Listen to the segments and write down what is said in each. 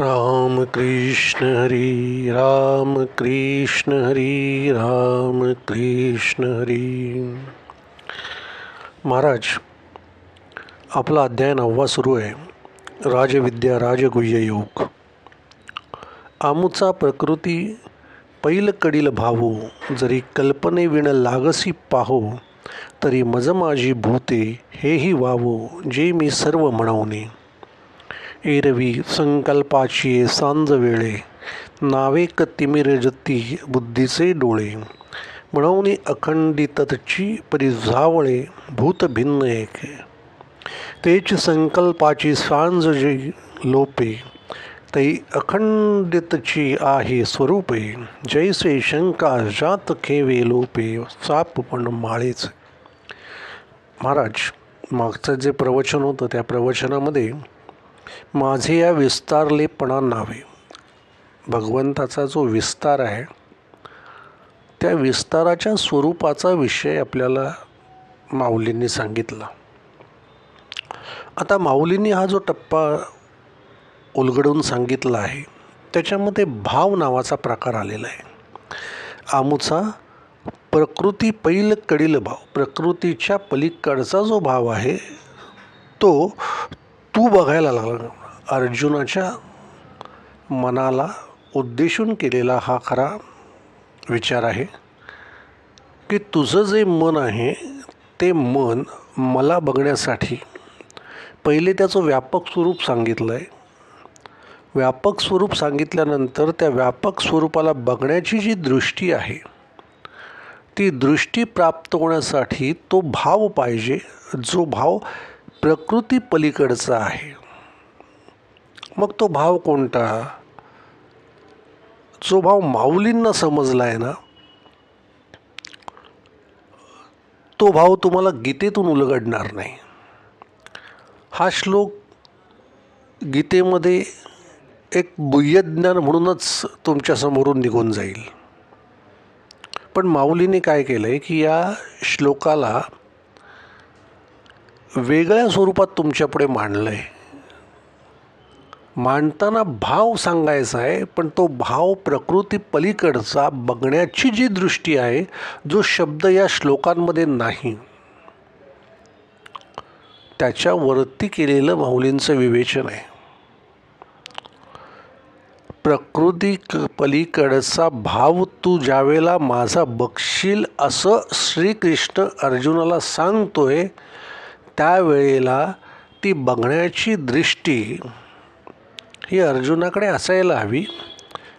राम कृष्ण हरी राम कृष्ण हरी राम कृष्ण हरी. महाराज आपला अध्याय नववा सुरू आहे. राजविद्या राजगुह्य योग. आमुचा प्रकृती पैल कडील भावो जरी कल्पनेविण लागसी पाहो तरी मज माझी भूते हेही वावो जे मी सर्व म्हणवणे. एरवी संकल्पाची सांज वेळे नावेक तिमिरजती बुद्धीचे डोळे म्हणून अखंडितची परिजावळे भूत भिन्न एके. तेच संकल्पाची सांज जे लोपे तै अखंडितची आहे स्वरूपे जैसे शंका जात खेवे लोपे साप पण माळेच. महाराज मागचं जे प्रवचन होतं त्या प्रवचनामध्ये माझे या विस्तारलेपणा नावे. भगवंताचा जो विस्तार आहे त्या विस्ताराच्या स्वरूपाचा विषय आपल्याला माऊलींनी सांगितला. आता माऊलींनी हा जो टप्पा उलगडून सांगितला आहे त्याच्यामध्ये भाव नावाचा प्रकार आलेला आहे. आमुचा प्रकृती पैल कडील भाव प्रकृतीच्या पलीकडचा जो भाव आहे तो तू बघायला लागला. अर्जुनाच्या मनाला उद्देशून केलेला हा खरा विचार आहे की तुझं जे मन आहे ते मन मला बघण्यासाठी पहिले त्याचं व्यापक स्वरूप सांगितलं आहे व्यापक स्वरूप सांगितल्यानंतर त्या व्यापक स्वरूपाला बघण्याची जी दृष्टी आहे ती दृष्टी प्राप्त होण्यासाठी तो भाव पाहिजे. जो भाव प्रकृती पलीकडचा आहे. मग तो भाव कोणता? जो भाव माऊलींना समजला आहे ना तो भाव तुम्हाला गीतेतून उलगडणार नाही. हा श्लोक गीतेमध्ये एक बुय्यज्ञान म्हणूनच तुमच्यासमोरून निघून जाईल. पण माऊलीने काय केलं आहे की या श्लोकाला वेगळ्या स्वरूपात तुमच्यापुढे मांडलं आहे मांडताना भाव सांगायचा आहे पण तो भाव प्रकृती पलीकडचा बघण्याची जी दृष्टी आहे जो शब्द या श्लोकांमध्ये नाही. त्याच्यावरती केलेलं माऊलींचं विवेचन आहे. प्रकृती पलीकडचा भाव तू ज्यावेळेला माझा बघशील असं श्रीकृष्ण अर्जुनाला सांगतोय त्यावेळेला ती बघण्याची दृष्टी ही अर्जुनाकडे असायला हवी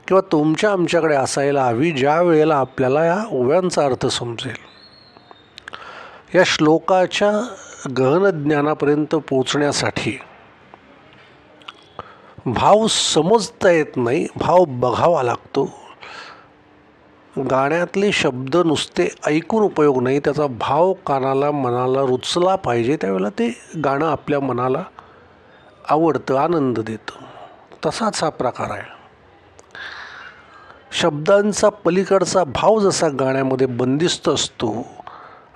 किंवा तुमच्या आमच्याकडे असायला हवी ज्या वेळेला आपल्याला या ओव्यांचा अर्थ समजेल. या श्लोकाच्या गहन ज्ञानापर्यंत पोचण्यासाठी भाव समजता येत नाही भाव बघावा लागतो. गाण्यातले शब्द नुसते ऐकून उपयोग नाही त्याचा भाव कानाला मनाला रुचला पाहिजे त्यावेळेला ते गाणं आपल्या मनाला आवडतं आनंद देतं. तसाच हा प्रकार आहे. शब्दांचा पलीकडचा भाव जसा गाण्यामध्ये बंदिस्त असतो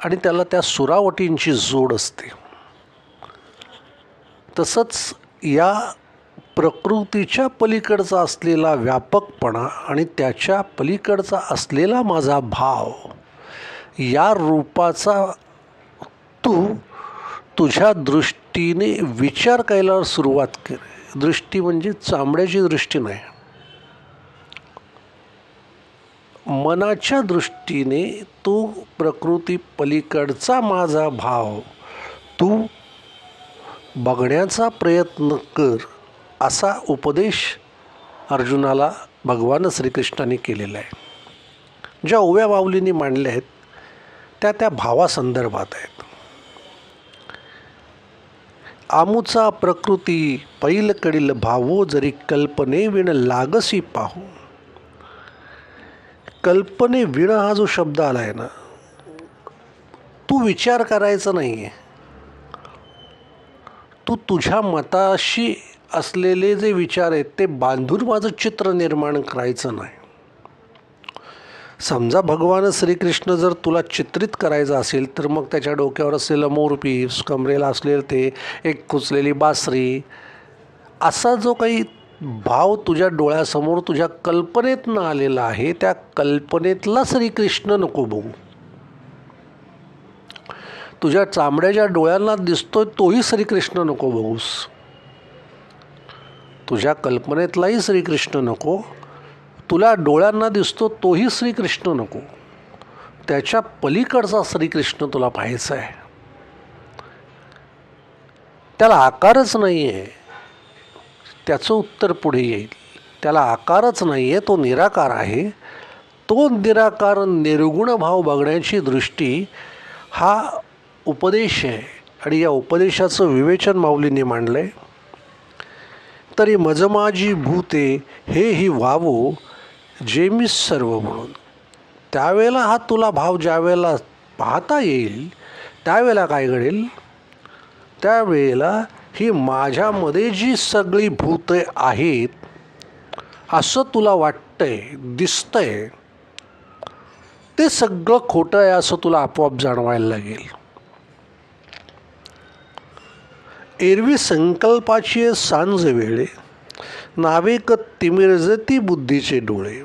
आणि त्याला त्या सुरावटींची जोड असते. तसंच या प्रकृतीच्या पलीकडचा असलेला व्यापकपणा आणि त्याच्या पलीकडचा असलेला माझा भाव या रूपाचा तू तुझ्या दृष्टीने विचार करायला सुरुवात कर. दृष्टी म्हणजे चांबड्याची दृष्टी नाही. मनाच्या दृष्टीने तू प्रकृती पलीकडचा माझा भाव तू बघण्याचा प्रयत्न कर. असा उपदेश अर्जुनाला भगवान श्रीकृष्णाने केलेला आहे. ज्या ओव्या माऊलींनी मांडल्या आहेत त्या त्या भावासंदर्भात आहेत. आमुचा प्रकृती पैलकडील भावो जरी कल्पने विण लागसी पाहू. कल्पने विण हा जो शब्द आला आहे ना तू विचार करायचा नाही आहे तू तुझ्या मताशी असलेले जे विचार आहेत ते बांधून माझं चित्र निर्माण करायचं नाही. समजा भगवान श्रीकृष्ण जर तुला चित्रित करायचं असेल तर मग त्याच्या डोक्यावर असलेलं मोरपीस कमरेला असलेलं ते एक कुचलेली बासरी असा जो काही भाव तुझ्या डोळ्यासमोर तुझ्या कल्पनेतनं आलेला आहे त्या कल्पनेतला श्रीकृष्ण नको बघू. तुझ्या चांबड्याच्या डोळ्यांना दिसतोय तोही श्रीकृष्ण नको बघूस. तुझ्या कल्पनेतलाही श्रीकृष्ण नको तुला डोळ्यांना दिसतो तोही श्रीकृष्ण नको. त्याच्या पलीकडचा श्रीकृष्ण तुला पाहायचा आहे. त्याला आकारच नाही आहे त्याचं उत्तर पुढे येईल. त्याला आकारच नाही आहे तो निराकार आहे. तो निराकार निर्गुण भाव बघण्याची दृष्टी हा उपदेश आहे. आणि या उपदेशाचं विवेचन माऊलीने मांडलं आहे तरी मजमाजी भूते हे ही वावो जे मी सर्व म्हणून. त्यावेळेला हा तुला भाव ज्यावेळेला पाहता येईल त्यावेळेला काय घडेल? त्यावेळेला ही माझ्यामध्ये जी सगळी भूते आहेत असं तुला वाटतंय दिसतंय ते सगळं खोटं आहे असं तुला आपोआप जाणवायला लागेल. एरवी संकल्पाची सांज वेळे नावेक तिमिरजती बुद्धीचे डोळे.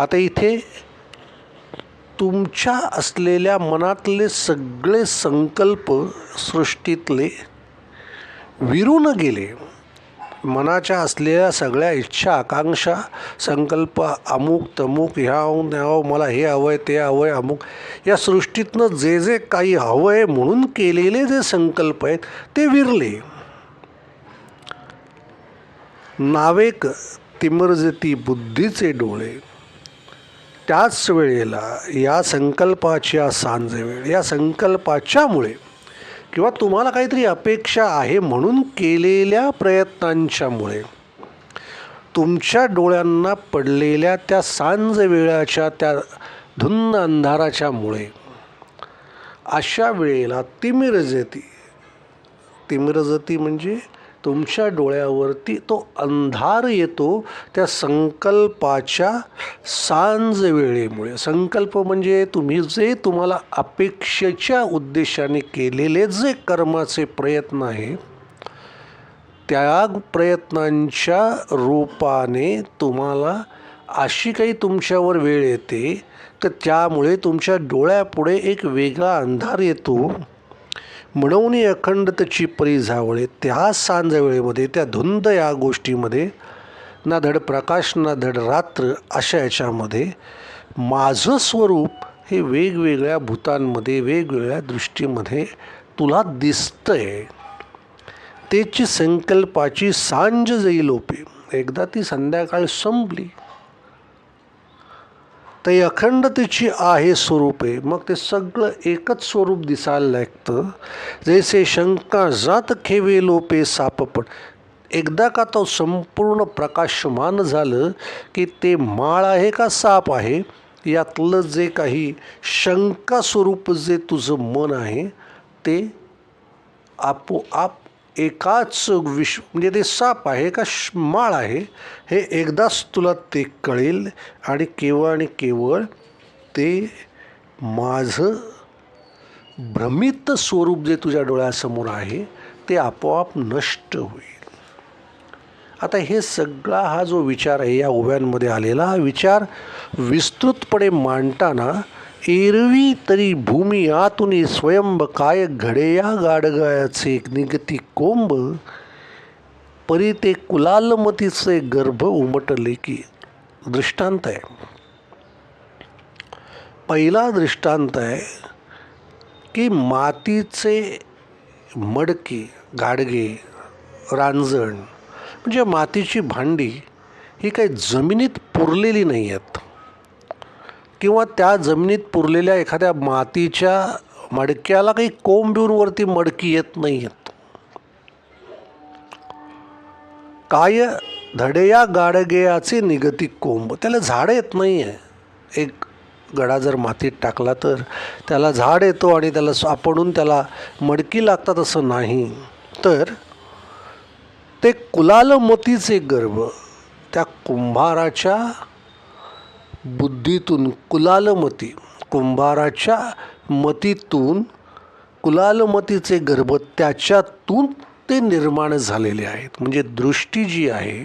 आता इथे तुमच्या असलेल्या मनातले सगळे संकल्प सृष्टीतले विरून गेले. मनाच्या असलेल्या सगळ्या इच्छा आकांक्षा संकल्प अमुक तमुक ह्या न्याव मला हे हवं आहे ते हवं आहे अमुक या सृष्टीतनं जे जे काही हवं आहे म्हणून केलेले जे संकल्प आहेत ते विरले. नावेक तिमर्जती बुद्धीचे डोळे. त्याच वेळेला या संकल्पाच्या सांजेवेळ या संकल्पाच्यामुळे किंवा तुम्हाला काहीतरी अपेक्षा आहे म्हणून केलेल्या प्रयत्नांच्यामुळे. तुमच्या डोळ्यांना पडलेल्या त्या सांज वेळाच्या त्या धुन्न अंधाराच्यामुळे. अशा वेळेला तिमिरजती तिमिरजती म्हणजे तुमच्या डोळ्यावरती तो अंधार येतो त्या संकल्पाच्या सांज वेळेमुळे संकल्प म्हणजे तुम्ही जे तुम्हाला अपेक्षेच्या उद्देशाने केलेले जे कर्माचे प्रयत्न आहे त्या प्रयत्नांच्या रूपाने तुम्हाला अशी काही तुमच्यावर वेळ येते तर त्यामुळे तुमच्या डोळ्यापुढे एक वेगळा अंधार येतो. म्हणून अखंडतेची परी झावळे त्या सांजवेळेमध्ये त्या धुंद या गोष्टीमध्ये ना धड प्रकाश ना धड रात्र अशा याच्यामध्ये माझं स्वरूप हे वेगवेगळ्या भूतांमध्ये वेगवेगळ्या दृष्टीमध्ये तुला दिसतंय. त्याची संकल्पाची सांज जाईल ओपे एकदा ती संध्याकाळ संपली. तर अखंडतेची आहे स्वरूपे. मग ते सगळं एकच स्वरूप दिसायला लागतं. जैसे शंका जात खेवे लोपे सापपण एकदा का तो संपूर्ण प्रकाशमान झालं की ते माळ आहे का साप आहे? यातलं जे काही शंका स्वरूप जे तुझं मन आहे ते आपोआप एकाच विश्व म्हणजे ते साप आहे का माळ आहे. हे एकदाच तुला ते कळेल आणि केवळ आणि केवळ ते माझं भ्रमित स्वरूप जे तुझ्या डोळ्यासमोर आहे ते आपोआप नष्ट होईल. आता हे सगळा हा जो विचार आहे या ओव्यांमध्ये आलेला हा विचार विस्तृतपणे मांडताना एरवी तरी भूमी आतून स्वयंभ काय घडेया गाडगायाचे निगती कोंब परी ते कुलालमतीचे गर्भ उमटले की दृष्टांत आहे. पहिला दृष्टांत आहे की मातीचे मडके गाडगे रांजण म्हणजे मातीची भांडी ही काही जमिनीत पुरलेली नाही आहेत. किंवा त्या जमिनीत पुरलेल्या एखाद्या मातीच्या मडक्याला काही कोंब येऊन वरती मडकी येत नाही आहेत काय धडेया गाडगेयाचे निगती कोंब. त्याला झाड येत नाही आहे एक गडा जर मातीत टाकला तर त्याला झाड येतो आणि त्याला सापडून त्याला मडकी लागतात असं नाही. तर ते कुलालमतीचे गर्भ त्या कुंभाराच्या बुद्धीतून कुलालमती कुंभाराच्या मतीतून कुलालमतीचे गर्भ त्याच्यातून ते निर्माण झालेले आहेत. म्हणजे दृष्टी जी आहे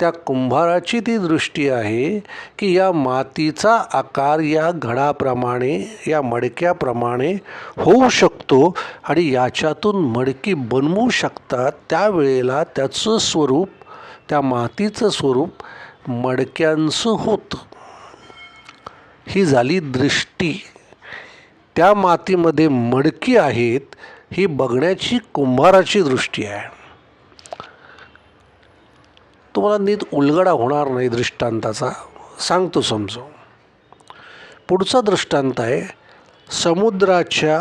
त्या कुंभाराची ती दृष्टी आहे की या मातीचा आकार या घडाप्रमाणे या मडक्याप्रमाणे होऊ शकतो आणि याच्यातून मडकी बनवू शकतात. त्यावेळेला त्याचं स्वरूप त्या मातीचं स्वरूप मडक्यांचं होतं. ही झाली दृष्टी. त्या मातीमध्ये मडकी आहेत ही बघण्याची कुंभाराची दृष्टी आहे. तुम्हाला नीट उलगडा होणार नाही दृष्टांताचा. सांगतो समजू पुढचा दृष्टांत आहे समुद्राच्या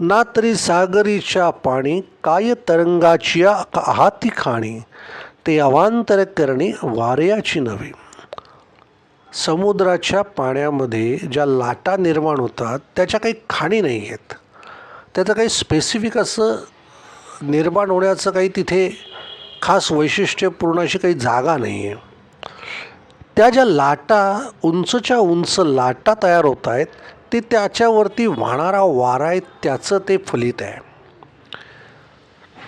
ना तरी सागरीच्या पाणी काय तरंगाच्या हाती खाणी. ते अवांतर करणे वाऱ्याची नव्हे. समुद्राच्या पाण्यामध्ये ज्या लाटा निर्माण होतात त्याच्या काही खाणी नाही आहेत. त्याचं काही स्पेसिफिक असं निर्माण होण्याचं काही तिथे खास वैशिष्ट्यपूर्ण अशी काही जागा नाही आहे त्या ज्या लाटा उंचच्या उंच लाटा तयार होत आहेत ते त्याच्यावरती वाहणारा वारा आहे त्याचं ते फलित आहे.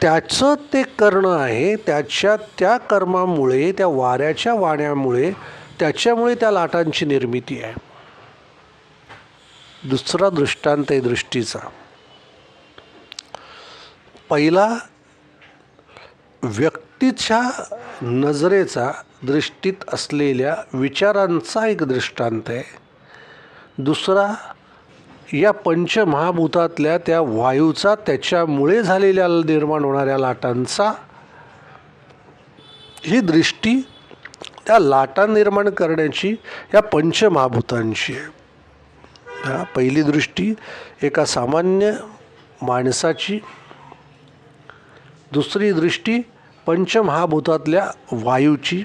त्याचं ते करणं आहे त्याच्या त्या कर्मामुळे त्या वाऱ्याच्या वाण्यामुळे त्याच्यामुळे त्या लाटांची निर्मिती आहे. दुसरा दृष्टांत आहे दृष्टीचा. पहिला व्यक्तीच्या नजरेचा दृष्टीत असलेल्या विचारांचा एक दृष्टांत आहे. दुसरा या पंचमहाभूतातल्या त्या वायूचा त्याच्यामुळे झालेल्या निर्माण होणाऱ्या लाटांचा ही दृष्टी त्या लाटा निर्माण करण्याची या पंचमहाभूतांची आहे. हा पहिली दृष्टी एका सामान्य माणसाची. दुसरी दृष्टी पंचमहाभूतातल्या वायूची.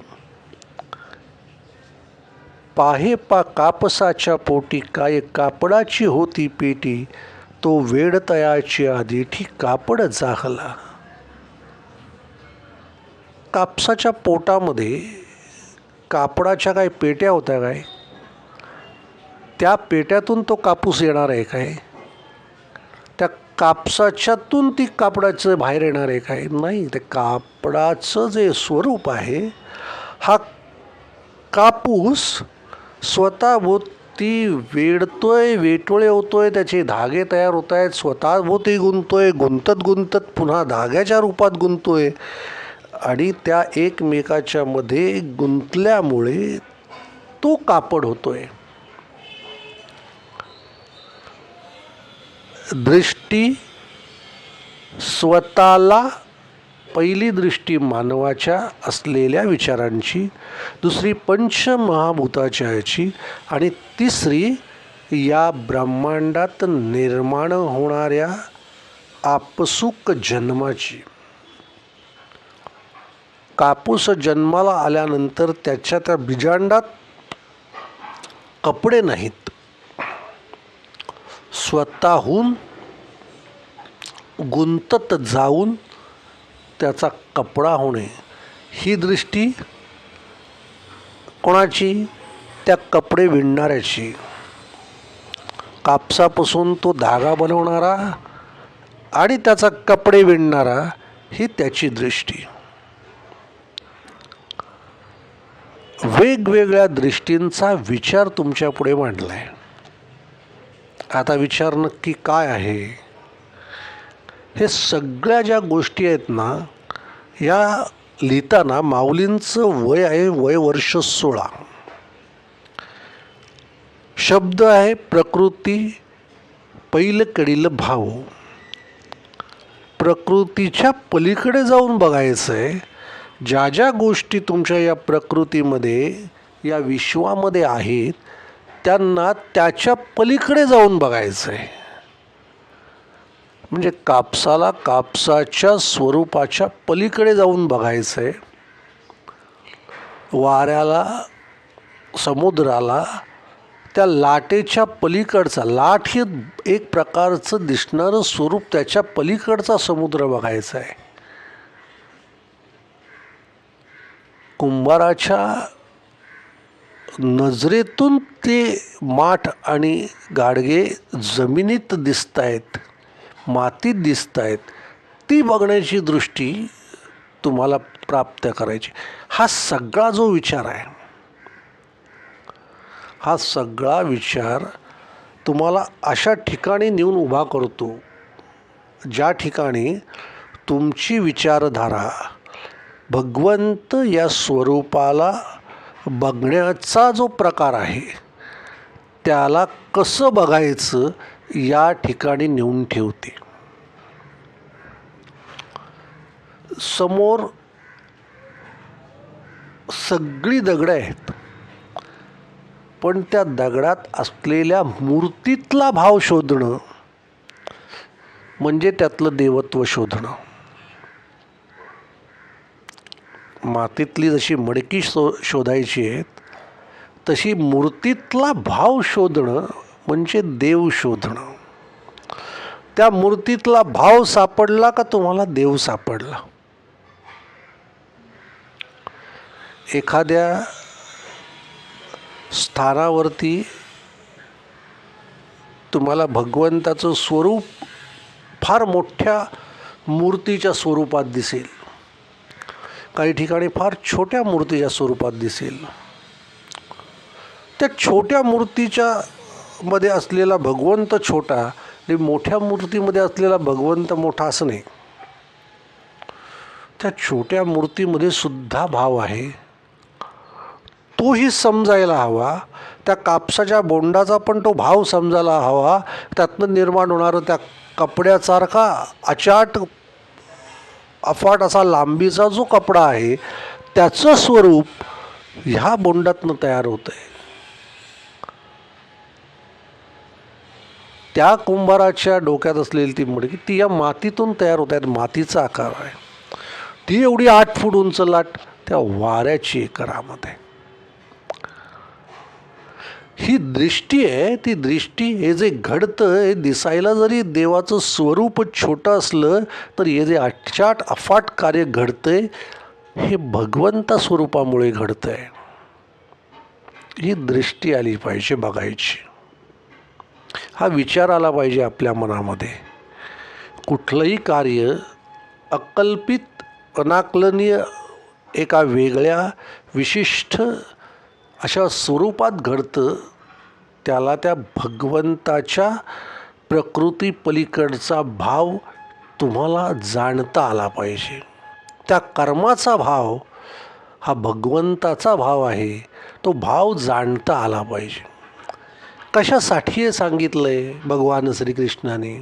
पाहे पा कापसाच्या पोटी काय कापडाची होती पेटी तो वेड तयाची आधी ठी कापड जाहला कापसाच्या पोटामध्ये कापडाच्या काय पेट्या होत्या काय? त्या पेट्यातून तो कापूस येणार आहे काय? त्या कापसाच्यातून ती कापडाचं बाहेर येणार आहे काय? नाही ते कापडाचं जे स्वरूप आहे हा कापूस स्वतःभोवती वेडतोय वेटोळे होतोय त्याचे धागे तयार होत आहेत स्वतःभोवती गुंतोय गुंतत गुंतत पुन्हा धाग्याच्या रूपात गुंतोय. आणि त्या एकमेकाच्या मध्ये गुंतल्यामुळे तो कापड होतोय. दृष्टी स्वतःला पहिली दृष्टी मानवाच्या असलेल्या विचारांची दुसरी पंचमहाभूताच्या याची आणि तिसरी या ब्रह्मांडात निर्माण होणाऱ्या आपसुक जन्माची. कापूस जन्माला आल्यानंतर त्याच्या त्या बिजांडात कपडे नाहीत. स्वतःहून गुंतत जाऊन त्याचा कपडा होणे ही दृष्टी कोणाची? त्या कपडे विणणाऱ्याची. कापसापासून तो धागा बनवणारा आणि त्याचा कपडे विणणारा ही त्याची दृष्टी. वेगवेगळ्या दृष्टींचा विचार तुमच्यापुढे मांडला आहे आता विचार नक्की काय आहे? हे सगळ्या ज्या गोष्टी आहेत ना या लिहिताना माऊलींचं वय आहे वय वर्ष सोळा. शब्द आहे प्रकृती पैलकडील भाव प्रकृतीच्या पलीकडे जाऊन बघायचं आहे ज्या ज्या गोष्टी तुमच्या या प्रकृतीमध्ये या विश्वामध्ये आहेत त्यांना त्याच्या पलीकडे जाऊन बघायचं आहे म्हणजे कापसाला कापसाच्या स्वरूपाच्या पलीकडे जाऊन बघायचं आहे वाऱ्याला समुद्राला त्या लाटेच्या पलीकडचा लाट हे एक प्रकारचं दिसणारं स्वरूप त्याच्या पलीकडचा समुद्र बघायचा आहे कुंभाराच्या नजरेतून ते माठ आणि गाडगे जमिनीत दिसत आहेत मातीत दिसत आहेत. ती बघण्याची दृष्टी तुम्हाला प्राप्त करायची. हा सगळा जो विचार आहे हा सगळा विचार तुम्हाला अशा ठिकाणी नेऊन उभा करतो ज्या ठिकाणी तुमची विचारधारा भगवंत या स्वरूपाला बघण्याचा जो प्रकार आहे त्याला कसं बघायचं या ठिकाणी नेऊन ठेवते. समोर सगळी दगडं आहेत. पण त्या दगडात असलेल्या मूर्तीतला भाव शोधणं म्हणजे त्यातलं देवत्व शोधणं. मातीतली जशी मडकी शो शोधायची आहेत तशी मूर्तीतला भाव शोधणं म्हणजे देव शोधणं. त्या मूर्तीतला भाव सापडला का तुम्हाला देव सापडला? एखाद्या स्थानावरती तुम्हाला भगवंताचं स्वरूप फार मोठ्या मूर्तीच्या स्वरूपात दिसेल. काही ठिकाणी फार छोट्या मूर्तीच्या स्वरूपात दिसेल. त्या छोट्या मूर्तीच्या मध्ये असलेला भगवंत छोटा आणि मोठ्या मूर्तीमध्ये असलेला भगवंत मोठा असं नाही त्या छोट्या मूर्तीमध्ये सुद्धा भाव आहे. तोही समजायला हवा. त्या कापसाच्या बोंडाचा पण तो भाव समजायला हवा. त्यातनं निर्माण होणारं त्या कपड्यासारखा अचाट अफाट असा लांबीचा जो कपडा आहे त्याचं स्वरूप ह्या बोंडातनं तयार होतं आहे त्या कुंभाराच्या डोक्यात असलेली ती मडकी ती या मातीतून तयार होत आहेत मातीचा आकार आहे. ती एवढी आठ फूट उंच लाट त्या वाऱ्याची करामध्ये ही दृष्टी आहे ती दृष्टी हे जे घडतं हे दिसायला जरी देवाचं स्वरूप छोटं असलं तर हे जे अचाट अफाट कार्य घडतंय हे भगवंता स्वरूपामुळे घडतंय. ही दृष्टी आली पाहिजे बघायची. हा विचार आला पाहिजे आपल्या मनामध्ये. कुठलंही कार्य अकल्पित अनाकलनीय एका वेगळ्या विशिष्ट अशा स्वरूपात घडतं त्याला त्या भगवंताच्या प्रकृती पलीकडचा भाव तुम्हाला जाणता आला पाहिजे. त्या कर्माचा भाव हा भगवंताचा भाव आहे तो भाव जाणता आला पाहिजे. कशासाठी हे सांगितलं आहे भगवान श्रीकृष्णाने?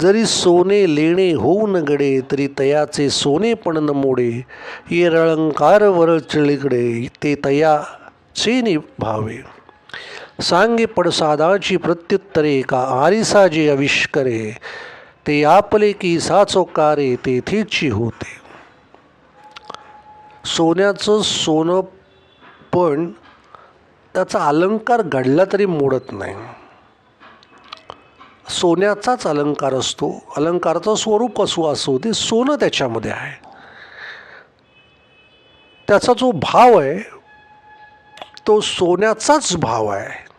जरी सोने लेणे होऊन गडे तरी तयाचे सोने पण न मोडे ये रळंकार वर चिळीकडे ते तयाचे निभावे. सांगे पडसादाची प्रत्युत्तरे का आरिसा जे आविष्करे ते आपले की साचोकारे तेथेची होते. सोन्याचं सोनं पण त्याचा अलंकार घडला तरी मोडत नाही. सोन्याचाच अलंकार असतो. अलंकाराचं स्वरूप असो असो ते सोनं त्याच्यामध्ये आहे. त्याचा जो भाव आहे तो सोन्याचाच भाव आहे.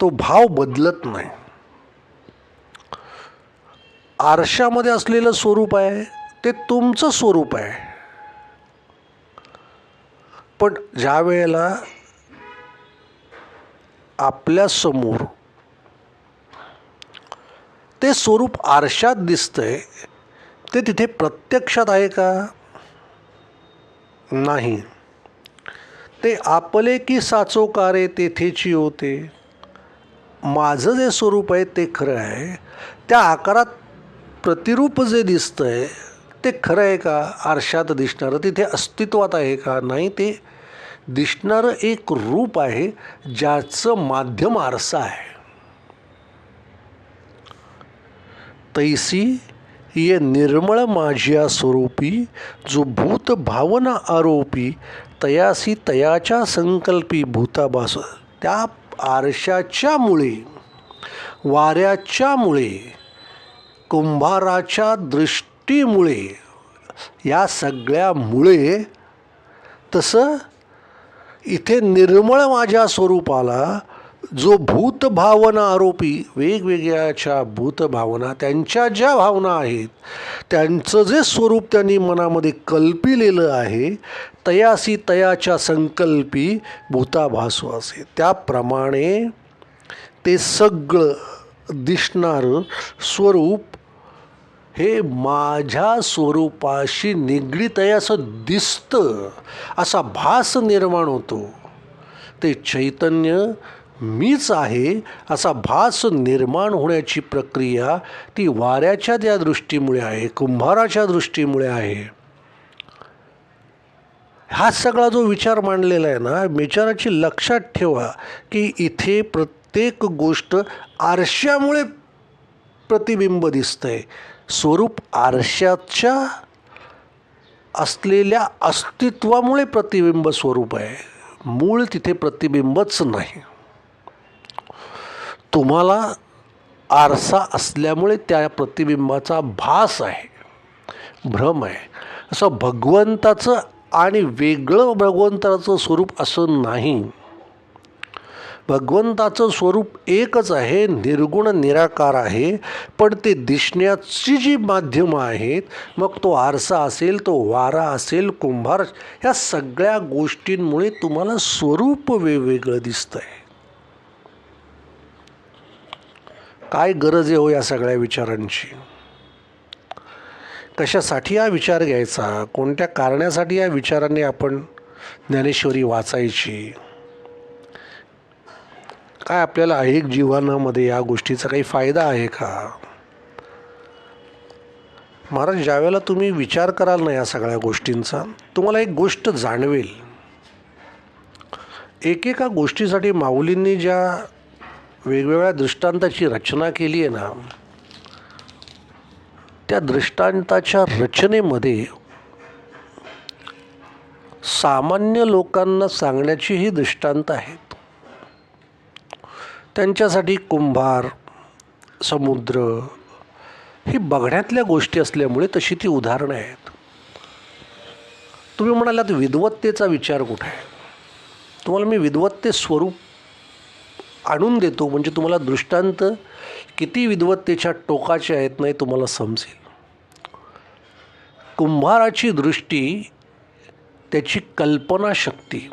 तो भाव बदलत नाही. आरशामध्ये असलेलं स्वरूप आहे ते तुमचं स्वरूप आहे. पण ज्या वेळेला आपल्यासमोर ते स्वरूप आरशात दिसतंय ते तिथे प्रत्यक्षात आहे का? नाही. ते आपले की साचोकारे तेथेची होते? माझं जे स्वरूप आहे ते खरं आहे. त्या आकारात प्रतिरूप जे दिसतंय ते खरं आहे का? आरशात दिसणारं तिथे अस्तित्वात आहे का? नाही ते दिसणारं एक रूप आहे ज्याचं माध्यम आरसा आहे. तैसी ये निर्मळ माझ्या स्वरूपी जो भूत भावना आरोपी तयासी तयाच्या संकल्पी भूताभास त्या आरशाच्यामुळे वाऱ्याच्यामुळे कुंभाराच्या दृष्टीमुळे या सगळ्यामुळे तसं इथे निर्मळ माझ्या स्वरूपाला जो भूतभावना आरोपी वेगवेगळ्याच्या भूतभावना त्यांच्या ज्या भावना आहेत त्यांचं जे स्वरूप त्यांनी मनामध्ये कल्पिलेलं आहे तयासी तयाच्या संकल्पी भूताभासू असे त्याप्रमाणे ते सगळं दिसणारं स्वरूप हे माझ्या स्वरूपाशी निगडीत आहे असं दिसतं असा भास निर्माण होतो. ते चैतन्य मीच आहे असा भास निर्माण होण्याची प्रक्रिया ती वाऱ्याच्या त्या दृष्टीमुळे आहे कुंभाराच्या दृष्टीमुळे आहे. हा सगळा जो विचार मांडलेला आहे ना विचाराची लक्षात ठेवा की इथे प्रत्येक गोष्ट आरशामुळे प्रतिबिंब दिसतंय. स्वरूप आरशाच्या असलेल्या अस्तित्वामुळे प्रतिबिंब स्वरूप आहे. मूळ तिथे प्रतिबिंबच नाही. तुम्हाला आरसा असल्यामुळे त्या प्रतिबिंबाचा भास आहे. भ्रम आहे. असं भगवंताचं आणि वेगळं भगवंताचं स्वरूप असं नाही. भगवंताचं स्वरूप एकच आहे निर्गुण निराकार आहे पण ते दिसण्याची जी माध्यमं आहेत मग तो आरसा असेल तो वारा असेल कुंभार ह्या सगळ्या गोष्टींमुळे तुम्हाला स्वरूप वेगवेगळं दिसतं आहे काय गरज आहे हो या सगळ्या विचारांची? कशासाठी हा विचार घ्यायचा? कोणत्या कारणासाठी या विचाराने आपण ज्ञानेश्वरी वाचायची? काय आपल्याला ऐक जीवनामध्ये या गोष्टीचा काही फायदा आहे का? महाराज ज्यावेळेला तुम्ही विचार कराल ना या सगळ्या गोष्टींचा तुम्हाला एक गोष्ट जाणवेल. एकेका गोष्टीसाठी माऊलींनी ज्या वेगवेगळ्या दृष्टांताची रचना केली आहे ना त्या दृष्टांताच्या रचनेमध्ये सामान्य लोकांना सांगण्याची ही दृष्टांत आहेत. त्यांच्यासाठी कुंभार समुद्र ही बघण्यातल्या गोष्टी असल्यामुळे तशी ती उदाहरणं आहेत. तुम्ही म्हणालात विद्वत्तेचा विचार कुठे आहे? तुम्हाला मी विद्वत्ते स्वरूप आणून देतो म्हणजे तुम्हाला दृष्टांत किती विद्वत्तेच्या टोकाचे आहेत नाही तुम्हाला समजेल. कुंभाराची दृष्टी त्याची कल्पनाशक्ती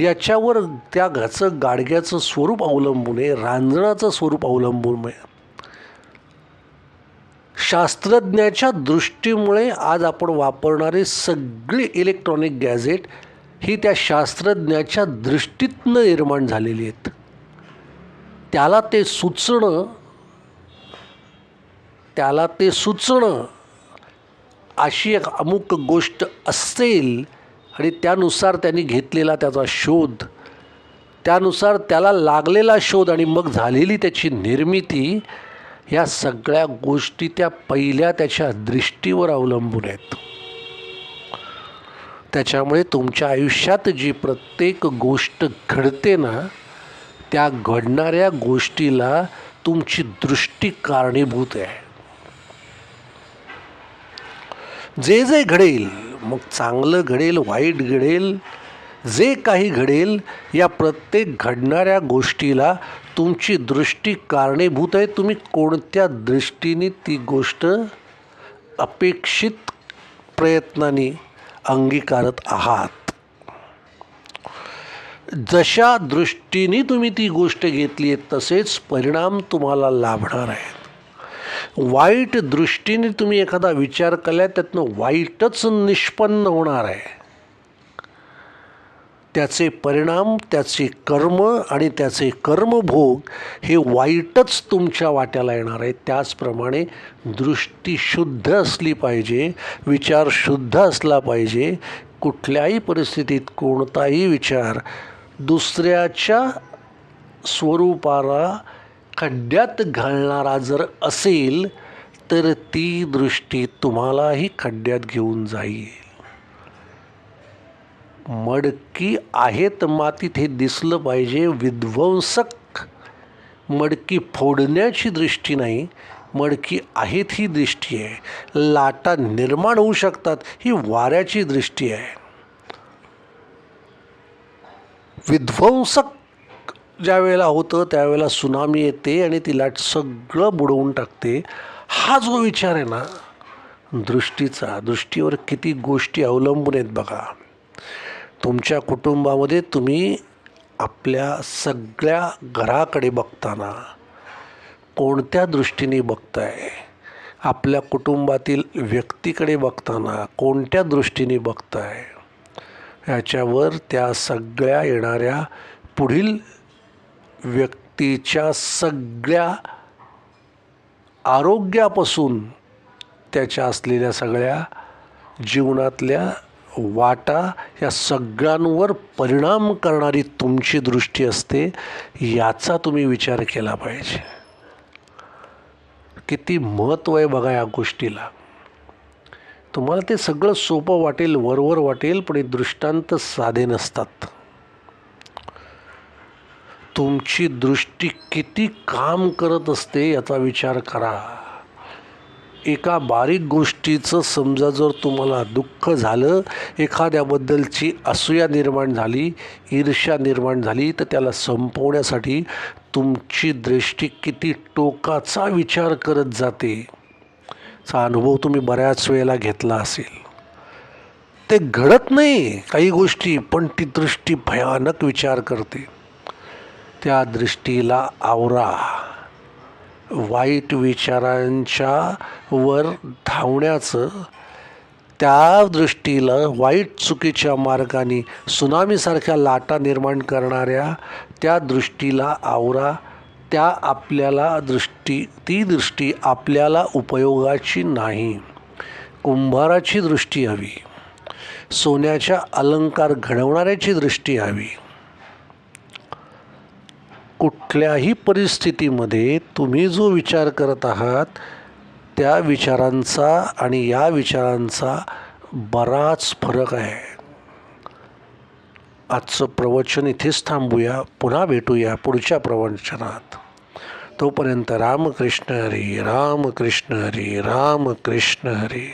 याच्यावर त्या घाचं गाडग्याचं स्वरूप अवलंबून आहे रांजणाचं स्वरूप अवलंबून आहे. शास्त्रज्ञाच्या दृष्टीमुळे आज आपण वापरणारे सगळी इलेक्ट्रॉनिक गॅजेट ही त्या शास्त्रज्ञाच्या दृष्टीतनं निर्माण झालेली आहेत. त्याला ते सुचणं त्याला ते सुचणं अशी एक अमुक गोष्ट असेल आणि त्यानुसार त्यांनी घेतलेला त्याचा शोध त्यानुसार त्याला लागलेला शोध आणि मग झालेली त्याची निर्मिती ह्या सगळ्या गोष्टी त्या पहिल्या त्याच्या दृष्टीवर अवलंबून आहेत. त्याच्यामुळे तुमच्या आयुष्यात जी प्रत्येक गोष्ट घडते ना त्या घडणाऱ्या गोष्टीला तुमची दृष्टी कारणीभूत आहे. जे जे घडेल मग चांगलं घडेल वाईट घडेल जे काही घडेल या प्रत्येक घडणाऱ्या गोष्टीला तुमची दृष्टी कारणीभूत आहे. तुम्ही कोणत्या दृष्टीने ती गोष्ट अपेक्षित प्रयत्नाने अंगीकारत आहात? जशा दृष्टीने तुम्ही ती गोष्ट घेतली आहे तसेच परिणाम तुम्हाला लाभणार आहेत. वाईट दृष्टीने तुम्ही एखादा विचार केला त्यातनं वाईटच निष्पन्न होणार आहे. त्याचे परिणाम त्याचे कर्म आणि त्याचे कर्मभोग हे वाईटच तुमच्या वाट्याला येणार आहे. त्याचप्रमाणे दृष्टी शुद्ध असली पाहिजे विचार शुद्ध असला पाहिजे कुठल्याही परिस्थितीत कोणताही विचार दुसऱ्याच्या स्वरूपाला खड्ड्यात घालणारा जर असेल तर ती दृष्टी तुम्हालाही खड्ड्यात घेऊन जाईल. मडकी आहेत मातीत हे दिसलं पाहिजे. विध्वंसक मडकी फोडण्याची दृष्टी नाही. मडकी आहेत ही दृष्टी आहे. लाटा निर्माण होऊ शकतात ही वाऱ्याची दृष्टी आहे. विध्वंसक ज्या वेळेला होतं त्यावेळेला सुनामी येते आणि ती लाट सगळं बुडवून टाकते. हा जो विचार आहे ना दृष्टीचा दृष्टीवर किती गोष्टी अवलंबून आहेत बघा. तुमच्या कुटुंबामध्ये तुम्ही आपल्या सगळ्या घराकडे बघताना कोणत्या दृष्टीने बघताय? आपल्या कुटुंबातील व्यक्तीकडे बघताना कोणत्या दृष्टीने बघताय? ह्याच्यावर त्या सगळ्या येणाऱ्या पुढील व्यक्तीच्या सगळ्या आरोग्यापासून त्याच्या असलेल्या सगळ्या जीवनातल्या वाटा या सगळ्यांवर परिणाम करणारी तुमची दृष्टी असते याचा तुम्ही विचार केला पाहिजे. किती महत्त्व आहे बघा या गोष्टीला. तुम्हाला ते सगळं सोपं वाटेल वरवर वाटेल पण हे दृष्टांत साधे नसतात. तुमची दृष्टी किती काम करत असते याचा विचार करा. एका बारीक गोष्टीचं समजा जर तुम्हाला दुःख झालं एखाद्याबद्दलची असूया निर्माण झाली ईर्ष्या निर्माण झाली तर त्याला संपवण्यासाठी तुमची दृष्टी किती टोकाचा विचार करत जाते. चा अनुभव तुम्ही बऱ्याच वेळेला घेतला असेल. ते घडत नाही काही गोष्टी पण ती दृष्टी भयानक विचार करते. त्या दृष्टीला आवरा. वाईट विचारांच्या वर धावण्याचं त्या दृष्टीला वाईट चुकीच्या मार्गाने सुनामीसारख्या लाटा निर्माण करणाऱ्या त्या दृष्टीला आवरा. त्या आपल्याला दृष्टी ती दृष्टी आपल्याला उपयोगाची नाही. कुंभाराची दृष्टी हवी. सोन्याच्या अलंकार घडवणाऱ्याची दृष्टी हवी. कुठल्याही परिस्थितीमध्ये तुम्ही जो विचार करत आहात त्या विचारांचा आणि या विचारांचा बराच फरक आहे. आजचं प्रवचन इथेच थांबूया. पुन्हा भेटूया पुढच्या प्रवचनात. तोपर्यंत रामकृष्ण हरी रामकृष्ण हरी रामकृष्ण हरी.